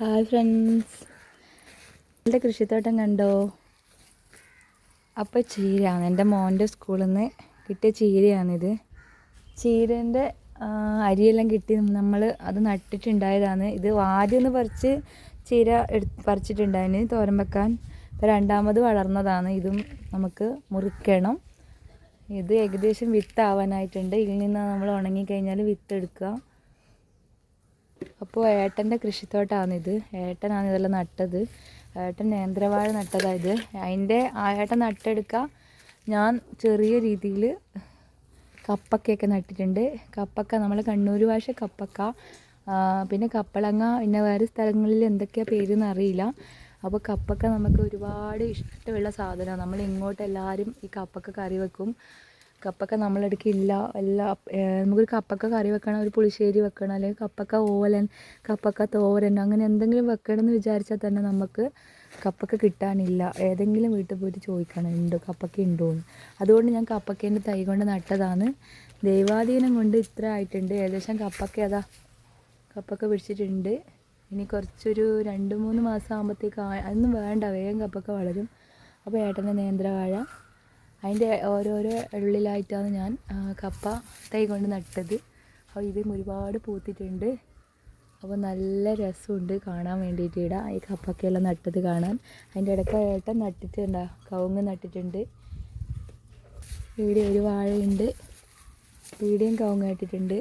Hi friends എന്റെ കൃഷിത്തോട്ടം കണ്ടോ? അപ്പോൾ ചീരയാണ്. എന്റെ മോന്റെ സ്കൂളിൽ നിന്ന് കിട്ടിയ ചീരയാണിത്. ചീരേന്റെ അരിയെല്ലാം കിട്ടി. നമ്മൾ അത് നട്ടിട്ടുണ്ടായതാണ്. ഇത് ആദ്യം ഒന്ന് പറിച്ച് ചീര എടുത്ത് പറിച്ചിട്ടുണ്ടായിന് തോരൻ വെക്കാൻ. ഇപ്പോൾ രണ്ടാമത് വളർന്നതാണ്. ഇതും നമുക്ക് മുറിക്കണം. ഇത് ഏകദേശം വിത്താവാനായിട്ടുണ്ട്. ഇതിൽ നിന്ന് നമ്മൾ ഉണങ്ങിക്കഴിഞ്ഞാൽ വിത്ത് എടുക്കുക അപ്പോൾ ഏട്ടന്റെ കൃഷിത്തോട്ടമാണിത് ഏട്ടനാണ് ഇതെല്ലാം നട്ടത്. ഏട്ടൻ നേന്ത്രവാഴ നട്ടതായത് അതിന്റെ ഏട്ടൻ നട്ടെടുക്കുക ഞാൻ ചെറിയ രീതിയിൽ കപ്പക്കയൊക്കെ നട്ടിട്ടുണ്ട്. കപ്പക്ക നമ്മൾ കണ്ണൂർ ഭാഷ കപ്പക്ക. പിന്നെ കപ്പളങ്ങ പിന്നെ വേറെ സ്ഥലങ്ങളിൽ എന്തൊക്കെയാണ് പേരെന്ന് അറിയില്ല. അപ്പോൾ കപ്പക്ക നമുക്ക് ഒരുപാട് ഇഷ്ടമുള്ള സാധനമാണ്. നമ്മൾ ഇങ്ങോട്ട് എല്ലാവരും ഈ കപ്പക്ക കറി വെക്കും. കപ്പക്ക നമ്മളെടുക്കില്ല എല്ലാ ഏഹ് നമുക്കൊരു കപ്പക്ക കറി വെക്കണം ഒരു പുളിശ്ശേരി വെക്കണം അല്ലെങ്കിൽ കപ്പക്ക ഓലൻ കപ്പക്ക തോരൻ അങ്ങനെ എന്തെങ്കിലും വെക്കണം എന്ന് വിചാരിച്ചാൽ തന്നെ നമുക്ക് കപ്പക്ക കിട്ടാനില്ല. ഏതെങ്കിലും വീട്ടിൽ പോയിട്ട് ചോദിക്കണം ഉണ്ടോ കപ്പക്ക ഉണ്ടോ എന്ന്. അതുകൊണ്ട് ഞാൻ കപ്പക്കേന്റെ തൈ കൊണ്ട് നട്ടതാണ്. ദൈവാധീനം കൊണ്ട് ഇത്ര ആയിട്ടുണ്ട്. ഏകദേശം കപ്പക്ക അതാ കപ്പക്ക പിടിച്ചിട്ടുണ്ട്. ഇനി കുറച്ചൊരു രണ്ട് മൂന്ന് മാസം ആകുമ്പോഴത്തേക്ക് അതൊന്നും വേണ്ട. വേഗം കപ്പക്ക വളരും. അപ്പോൾ ഏട്ടന്റെ നേന്ത്രവാഴ. അതിന്റെ ഓരോരോ ഉള്ളിലായിട്ടാണ് ഞാൻ കപ്പ തൈ കൊണ്ട് നട്ടത്. അപ്പോൾ ഇതും ഒരുപാട് പൂത്തിട്ടുണ്ട്. അപ്പോൾ നല്ല രസമുണ്ട് കാണാൻ വേണ്ടിയിട്ട് ഇടാം ഈ കപ്പക്കയെല്ലാം നട്ടത് കാണാൻ. അതിന്റെ ഇടയ്ക്ക് ഏട്ടൻ നട്ടിട്ടുണ്ടാ കവുങ്ങ് നട്ടിട്ടുണ്ട്. ഇവിടെ ഒരു വാഴയുണ്ട്. ഇവിടെയും കവുങ്ങ് നട്ടിട്ടുണ്ട്.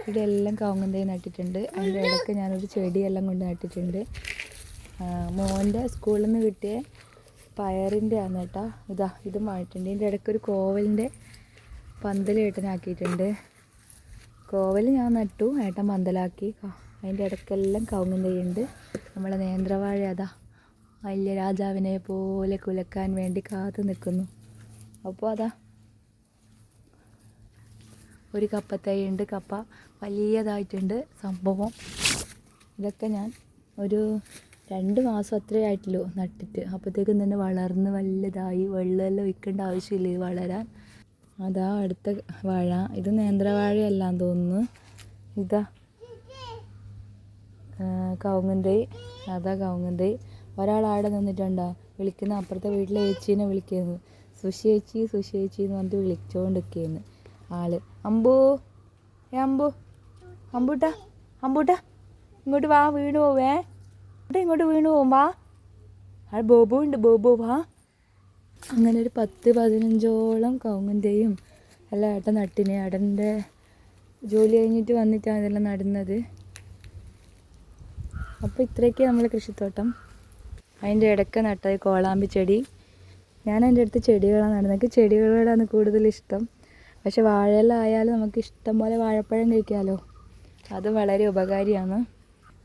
ഇവിടെ എല്ലാം കവുങ്ങും നട്ടിട്ടുണ്ട്. അതിന്റെ ഇടയ്ക്ക് ഞാനൊരു ചെടിയെല്ലാം കൊണ്ട് നട്ടിട്ടുണ്ട്. മോന്റെ സ്കൂളിൽ നിന്ന് കിട്ടിയ പയറിന്റെ ആണ് കേട്ടോ. ഇതാ ഇത് മാറ്റിണ്ട് ഇതിന്റെ ഇടയ്ക്ക് ഒരു കോവലിന്റെ പന്തൽ ഏട്ടനാക്കിയിട്ടുണ്ട് കോവൽ ഞാൻ നട്ടു ഏട്ടൻ പന്തലാക്കി. അതിന്റെ ഇടയ്ക്കെല്ലാം കവുങ്ങും തൈയുണ്ട്. നമ്മളെ നേന്ത്രവാഴ അതാ വലിയ രാജാവിനെ പോലെ കുലക്കാൻ വേണ്ടി കാത്തു നിൽക്കുന്നു. അപ്പോൾ അതാ ഒരു കപ്പ തൈയുണ്ട് കപ്പ. വലിയതായിട്ടുണ്ട് സംഭവം. ഇതൊക്കെ ഞാൻ ഒരു രണ്ട് മാസം അത്രേ ആയിട്ടുള്ളൂ നട്ടിട്ട്. അപ്പോഴത്തേക്കും തന്നെ വളർന്ന് വലുതായി വെള്ളമെല്ലാം ഒഴിക്കേണ്ട ആവശ്യമില്ല വളരാൻ? അതാ അടുത്ത വാഴ. ഇത് നേന്ത്രവാഴയല്ലാന്ന് തോന്നുന്നു. ഇതാ. കവുങ്ങന്തൈ. അതാ കവുങ്ങന്തൈ. ഒരാൾ ആടെ നിന്നിട്ടുണ്ടോ? വിളിക്കുന്ന അപ്പുറത്തെ വീട്ടിലെ ചേച്ചീനെ വിളിക്കുന്നത് സുഷി ചേച്ചി സുഷി ചേച്ചി എന്ന് പറഞ്ഞിട്ട് വിളിച്ചുകൊണ്ടിരിക്കുന്നു ആൾ. അമ്പു. ഏ അമ്പു. അമ്പൂട്ടാ. അമ്പൂട്ടാ. ഇങ്ങോട്ട് വാ വീണ് പോവേ. ഇവിടെ ഇങ്ങോട്ട് വീണ് പോകുമ്പോ ആ ബോബു ഉണ്ട് ബോബു വാ. അങ്ങനെ ഒരു പത്ത് പതിനഞ്ചോളം കൗങ്ങന്റെയും അല്ല ഏട്ടൻ നട്ടിനെ ഏട്ടന്റെ ജോലി കഴിഞ്ഞിട്ട് വന്നിട്ടാണ് ഇതെല്ലാം നടുന്നത്. അപ്പോൾ ഇത്രയൊക്കെ നമ്മൾ കൃഷിത്തോട്ടം. അതിന്റെ ഇടയ്ക്ക് നട്ടത് കോളാമ്പി ചെടി. ഞാൻ എന്റെ അടുത്ത് ചെടികളാണ് നടുന്നത്. എനിക്ക് ചെടികളോടാണ് കൂടുതൽ ഇഷ്ടം. പക്ഷെ വാഴയിലായാലും നമുക്ക് ഇഷ്ടം പോലെ വാഴപ്പഴം കഴിക്കാമല്ലോ അത് വളരെ ഉപകാരിയാണ്.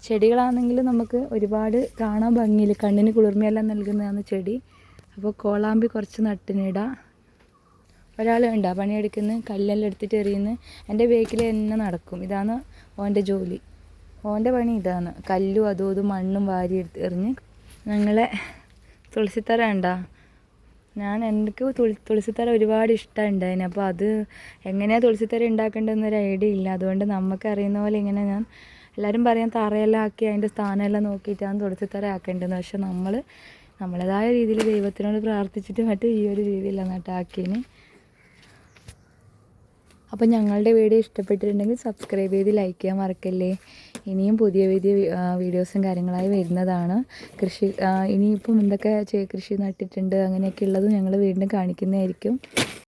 ചെടികളാണെങ്കിൽ നമുക്ക് ഒരുപാട് കാണാൻ ഭംഗിയിൽ കണ്ണിന് കുളിർമയെല്ലാം നൽകുന്നതാണ് ചെടി. അപ്പോൾ കോളാമ്പി കുറച്ച് നട്ടിനിടാം. ഒരാൾ ഉണ്ട് പണിയെടുക്കുന്ന കല്ലെല്ലാം എടുത്തിട്ട് എറിയുന്നു. എന്റെ ബേക്കിൽ തന്നെ നടക്കും. ഇതാണ് ഓന്റെ ജോലി. ഓന്റെ പണി ഇതാണ്. കല്ലും അതും ഇതും മണ്ണും വാരി എടുത്ത് എറിഞ്ഞ് ഞങ്ങളെ തുളസിത്തറ ഉണ്ടാ ഞാൻ എനിക്ക് തുളി തുളസിത്തറ ഒരുപാട് ഇഷ്ടമുണ്ടായിന് അപ്പോൾ അത് എങ്ങനെയാണ് തുളസിത്തറ ഉണ്ടാക്കേണ്ടതെന്നൊരു ഐഡിയ ഇല്ല. അതുകൊണ്ട് നമുക്ക് അറിയുന്ന പോലെ ഇങ്ങനെ ഞാൻ എല്ലാവരും പറയാം തറയെല്ലാം ആക്കി അതിന്റെ സ്ഥാനമെല്ലാം നോക്കിയിട്ടാണ് തുടച്ചു തറ ആക്കേണ്ടതെന്ന്. പക്ഷെ നമ്മൾ നമ്മളേതായ രീതിയിൽ ദൈവത്തിനോട് പ്രാർത്ഥിച്ചിട്ട് മറ്റേ ഈ ഒരു രീതിയിലാണ് കേട്ടോ ആക്കിയതിന് അപ്പോൾ ഞങ്ങളുടെ വീഡിയോ ഇഷ്ടപ്പെട്ടിട്ടുണ്ടെങ്കിൽ സബ്സ്ക്രൈബ് ചെയ്ത് ലൈക്ക് ചെയ്യാൻ മറക്കല്ലേ. ഇനിയും പുതിയ പുതിയ വീഡിയോസും കാര്യങ്ങളായി വരുന്നതാണ്. കൃഷി ഇനിയിപ്പം എന്തൊക്കെ കൃഷി നട്ടിട്ടുണ്ട് അങ്ങനെയൊക്കെ ഉള്ളതും ഞങ്ങൾ വീണ്ടും കാണിക്കുന്നതായിരിക്കും.